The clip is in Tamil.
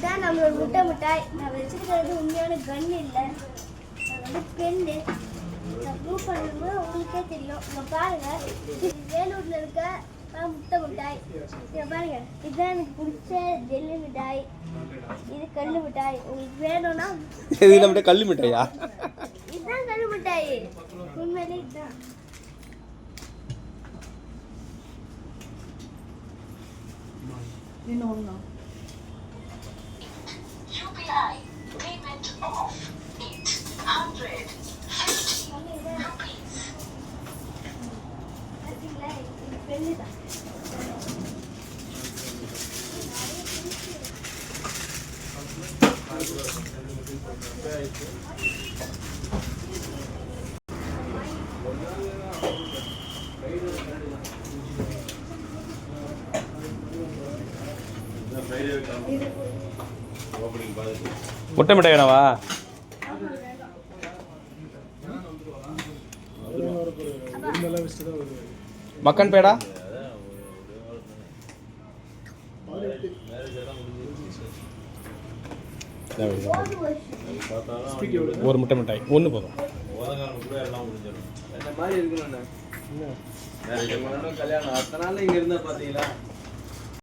இதுதான் நம்மளோட முட்டை மிட்டாய். நான் வச்சிருக்கிறது உண்மையான கன் இல்லை. அது வந்து பெண்ணு நான் ப்ரூவ் பண்ணும்போது உங்களுக்கே தெரியும். இங்க பாருங்க. இது வேலூர்ல இருக்க முட்டை மிட்டாய். இங்க பாருங்க. இதுதான் எனக்கு பிடிச்ச ஜெல்லி மிட்டாய். இது கல்லு மிட்டாய். உங்களுக்கு வேணும்னா இது நம்மகிட்ட கல் மிட்டாயா? இதுதான் கல்லு மிட்டாய். உண்மையிலே இதுதான் UPI 850 rupees. Thank you. முட்டை மிட்டாய் வேணாவா மக்கன் பேடா? ஒரு முட்டை மிட்டாய். ஒன்று போதும். கல்யாணம். அத்தனை நாள் இங்க இருந்தா பாத்தீங்களா?